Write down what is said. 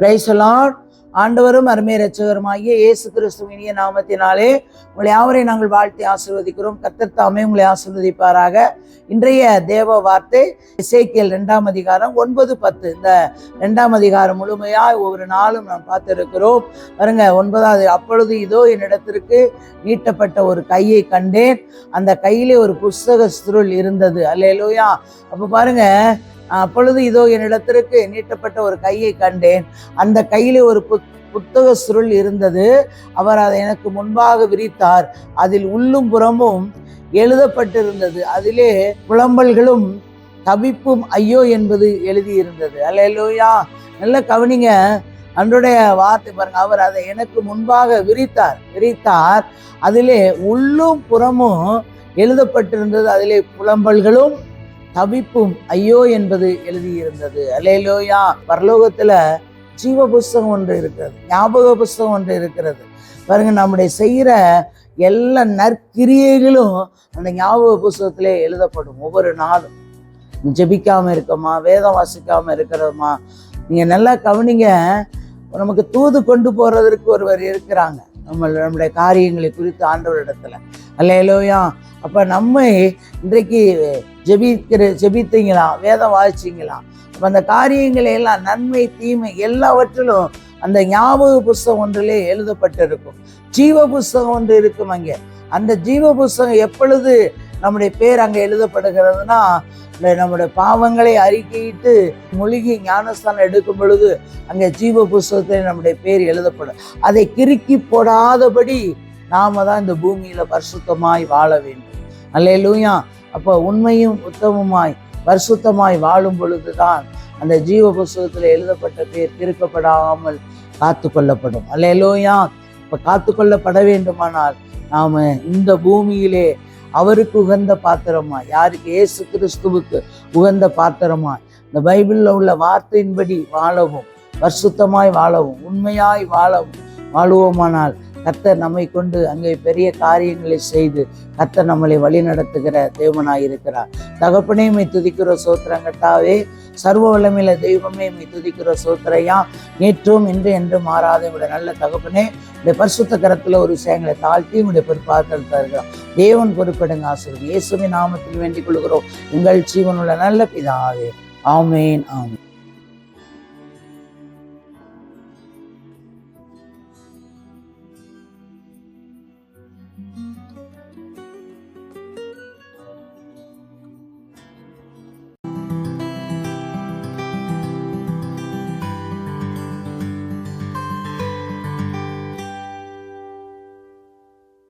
பிரைசலான் ஆண்டவரும் அருமை ரச்சகருமாகிய இயேசு கிறிஸ்துவின் இனிய நாமத்தினாலே உங்களை யாவரை நாங்கள் வாழ்த்தி ஆசிர்வதிக்கிறோம். கத்தத்தாமே உங்களை ஆசீர்வதிப்பாராக. இன்றைய தேவ வார்த்தை இசைக்கியல் ரெண்டாம் அதிகாரம் ஒன்பது பத்து. இந்த ரெண்டாம் அதிகாரம் முழுமையாய் ஒவ்வொரு நாளும் நாம் பார்த்திருக்கிறோம். பாருங்க ஒன்பதாவது அப்பொழுது இதோ என்னிடத்திற்கு நீட்டப்பட்ட ஒரு கையை கண்டேன். அந்த கையிலே ஒரு புஸ்தக சுருள் இருந்தது. அல்லையிலோயா அப்போ பாருங்க அப்பொழுது இதோ என்னிடத்திற்கு நீட்டப்பட்ட ஒரு கையை கண்டேன். அந்த கையிலே ஒரு புத் புத்தக சுருள் இருந்தது. அவர் அதை எனக்கு முன்பாக விரித்தார். அதில் உள்ளும் புறமும் எழுதப்பட்டிருந்தது. அதிலே புலம்பல்களும் தவிப்பும் ஐயோ என்பது எழுதியிருந்தது. அல்லேலூயா! நல்ல கவனிங்க. அன்றைய வார்த்தை பாருங்க. அவர் அதை எனக்கு முன்பாக விரித்தார். விரித்தார். அதிலே உள்ளும் புறமும் எழுதப்பட்டிருந்தது. அதிலே புலம்பல்களும் தவிப்பும் ஐயோ என்பது எழுதியிருந்தது. அலேலோயா பரலோகத்துல ஜீவ புஸ்தகம் ஒன்று இருக்கிறது. ஞாபக புஸ்தகம் ஒன்று இருக்கிறது. பாருங்க நம்முடைய செய்கிற எல்லா நற்கிரியைகளும் அந்த ஞாபக புஸ்தகத்திலே எழுதப்படும் ஒவ்வொரு நாளும். ஜெபிக்காம இருக்கோமா? வேதம் வாசிக்காம இருக்கிறோமா? நீங்க நல்லா கவனிங்க. நமக்கு தூது கொண்டு போறதற்கு ஒருவர் இருக்கிறாங்க. நம்ம நம்முடைய காரியங்களை குறித்து ஆண்டவரிடத்துல. அல்லையிலோயா அப்ப நம்மை இன்றைக்கு ஜெபிக்கிற ஜெபித்தீங்களா? வேதம் வாசிச்சிங்களா? அந்த காரியங்களை எல்லாம் நன்மை தீமை எல்லாவற்றிலும் அந்த ஞாபக புஸ்தகம் ஒன்றிலே எழுதப்பட்டிருக்கும். ஜீவ புஸ்தகம் ஒன்று இருக்கும் அங்கே. அந்த ஜீவ புஸ்தகம் எப்பொழுது நம்முடைய பேர் அங்கே எழுதப்படுகிறதுனா இந்த நம்முடைய பாவங்களை அறிக்கையிட்டு மூழ்கி ஞானஸ்தானம் எடுக்கும் பொழுது அங்கே ஜீவ புஸ்தகத்தில் நம்முடைய பேர் எழுதப்படும். அதை கிறுக்கி போடாதபடி நாம தான் இந்த பூமியில பரிசுத்தமாய் வாழ வேண்டும். அல்லேலூயா. அப்போ உண்மையும் உத்தமமாய் பரிசுத்தமாய் வாழும் பொழுதுதான் அந்த ஜீவ புஸ்தகத்தில் எழுதப்பட்ட பேர் திருக்கப்படாமல் காத்து கொள்ளப்படும் அல்லேலூயா. இப்போ காத்து கொள்ளப்பட வேண்டுமானால் நாம் இந்த பூமியிலே அவருக்கு உகந்த பாத்திரமா யாருக்கு? ஏசு கிறிஸ்துவுக்கு உகந்த பாத்திரமா இந்த பைபிளில் உள்ள வார்த்தையின்படி வாழவும் பரிசுத்தமாய் வாழவும் உண்மையாய் வாழவும் வாழுவோமானால் கர்த்தர் நம்மை கொண்டு அங்கே பெரிய காரியங்களை செய்து கர்த்தர் நம்மளை வழி நடத்துகிற தேவனாய் இருக்கிறார். தகப்பனே மை துதிக்கிற சோத்திரங்கட்டாவே சர்வ வல்லமையில தெய்வமே மை துதிக்கிற சோத்திரையா. நேற்றும் இன்று என்று மாறாத விட நல்ல தகப்பனே இந்த பரிசுத்த கரத்துல ஒரு விஷயங்களை தாழ்த்தி உங்களுடைய பொறுப்பாற்றல் தருகிறோம். தேவன் பொறுப்பெடுங்க ஆசிரியர் இயேசுவின் நாமத்தில் வேண்டிக் கொள்கிறோம். உங்கள் ஜீவனுள்ள நல்ல பிதாவே. ஆமேன் ஆமேன்.